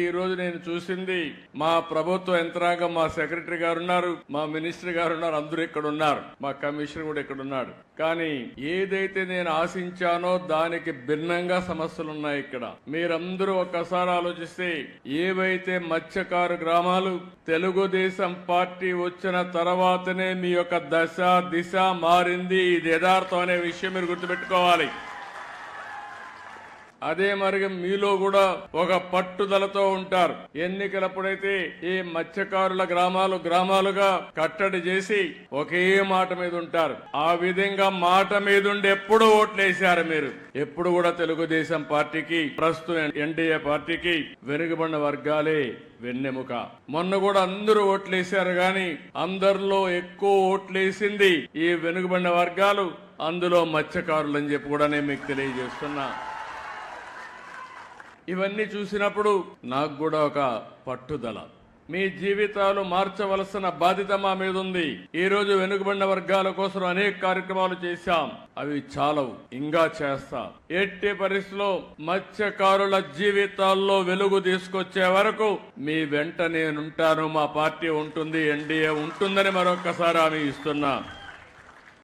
ఈ రోజు నేను చూసింది మా ప్రభుత్వ యంత్రాంగం మా సెక్రటరీ గారు ఉన్నారు మా మినిస్టర్ గారు ఉన్నారు అందరూ ఇక్కడ ఉన్నారు మా కమిషనర్ కూడా ఇక్కడ ఉన్నాడు కానీ ఏదైతే నేను ఆశించానో దానికి భిన్నంగా సమస్యలు ఉన్నాయి ఇక్కడ. మీరందరూ ఒక్కసారి ఆలోచిస్తే ఏవైతే మత్స్యకారు గ్రామాలు తెలుగుదేశం పార్టీ వచ్చిన తర్వాతనే మీ యొక్క దశ దిశ మారింది. ఇది యథార్థం అనే విషయం మీరు గుర్తుపెట్టుకోవాలి. అదే మరి మీలో కూడా ఒక పట్టుదలతో ఉంటారు. ఎన్నికలప్పుడైతే ఈ మత్స్యకారుల గ్రామాలు గ్రామాలుగా కట్టడి చేసి ఒకే మాట మీద ఉంటారు. ఆ విధంగా మాట మీద ఉండి ఎప్పుడు ఓట్లేశారు మీరు. ఎప్పుడు కూడా తెలుగుదేశం పార్టీకి ప్రస్తుతం ఎన్డీఏ పార్టీకి వెనుకబడిన వర్గాలే వెన్నెముక. మొన్న కూడా అందరూ ఓట్లేశారు గాని అందరిలో ఎక్కువ ఓట్లేసింది ఈ వెనుకబడిన వర్గాలు. అందులో మత్స్యకారులు అని చెప్పి కూడా నేను మీకు తెలియజేస్తున్నా. ఇవన్నీ చూసినప్పుడు నాకు కూడా ఒక పట్టుదల. మీ జీవితాలు మార్చవలసిన బాధ్యత మా మీద ఉంది ఈ రోజు వెనుకబడిన వర్గాల కోసం అనేక కార్యక్రమాలు చేశాం. అవి చాలవు. ఇంకా చేస్తా. ఎట్టి పరిస్థితిలో మత్స్యకారుల జీవితాల్లో వెలుగు తీసుకొచ్చే వరకు మీ వెంట నేనుంటాను. మా పార్టీ ఉంటుంది. ఎన్డీఏ ఉంటుందని మరొక్కసారి హామీ ఇస్తున్నా.